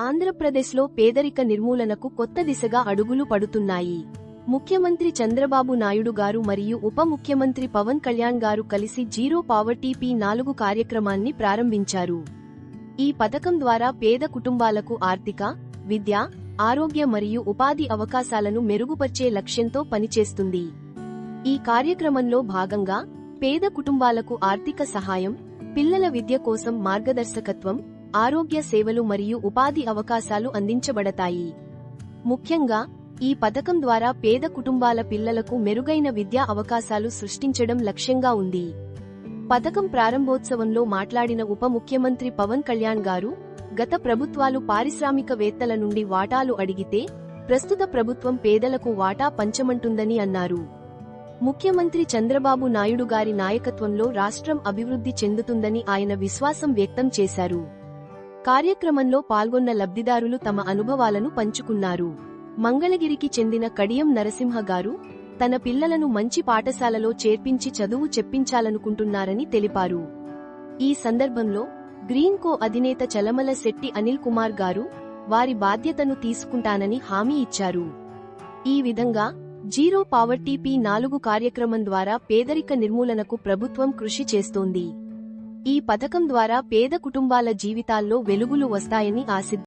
ఆంధ్రప్రదేశ్లో పేదరిక నిర్మూలనకు కొత్త దిశగా అడుగులు పడుతున్నాయి. ముఖ్యమంత్రి చంద్రబాబు నాయుడు గారు మరియు ఉప ముఖ్యమంత్రి పవన్ కళ్యాణ్ గారు కలిసి జీరో పావర్టీ పి నాలుగు కార్యక్రమాన్ని ప్రారంభించారు. ఈ పథకం ద్వారా పేద కుటుంబాలకు ఆర్థిక విద్య ఆరోగ్య మరియు ఉపాధి అవకాశాలను మెరుగుపర్చే లక్ష్యంతో పనిచేస్తుంది. ఈ కార్యక్రమంలో భాగంగా పేద కుటుంబాలకు ఆర్థిక సహాయం పిల్లల విద్య కోసం మార్గదర్శకత్వం ఆరోగ్య సేవలు మరియు ఉపాధి అవకాశాలు అందించబడతాయి. ముఖ్యంగా ఈ పథకం ద్వారా పేద కుటుంబాల పిల్లలకు మెరుగైన విద్యా అవకాశాలు సృష్టించడం లక్ష్యంగా ఉంది. పథకం ప్రారంభోత్సవంలో మాట్లాడిన ఉప ముఖ్యమంత్రి పవన్ కళ్యాణ్ గారు గత ప్రభుత్వాలు పారిశ్రామికవేత్తల నుండి వాటాలు అడిగితే ప్రస్తుత ప్రభుత్వం పేదలకు వాటా పంచమంటుందని అన్నారు. ముఖ్యమంత్రి చంద్రబాబు నాయుడు గారి నాయకత్వంలో రాష్ట్రం అభివృద్ధి చెందుతుందని ఆయన విశ్వాసం వ్యక్తం చేశారు. కార్యక్రమంలో పాల్గొన్న లబ్ధిదారులు తమ అనుభవాలను పంచుకున్నారు. మంగళగిరికి చెందిన కడియం నరసింహ గారు తన పిల్లలను మంచి పాఠశాలలో చేర్పించి చదువు చెప్పించాలనుకుంటున్నారని తెలిపారు. ఈ సందర్భంలో గ్రీన్ కో అధినేత చలమల శెట్టి అనిల్ కుమార్ గారు వారి బాధ్యతను తీసుకుంటానని హామీ ఇచ్చారు. ఈ విధంగా జీరో పావర్టీ పి నాలుగు కార్యక్రమం ద్వారా పేదరిక నిర్మూలనకు ప్రభుత్వం కృషి చేస్తోంది. ఈ పథకం ద్వారా పేద కుటుంబాల జీవితాల్లో వెలుగులు వస్తాయని ఆశిద్దాం.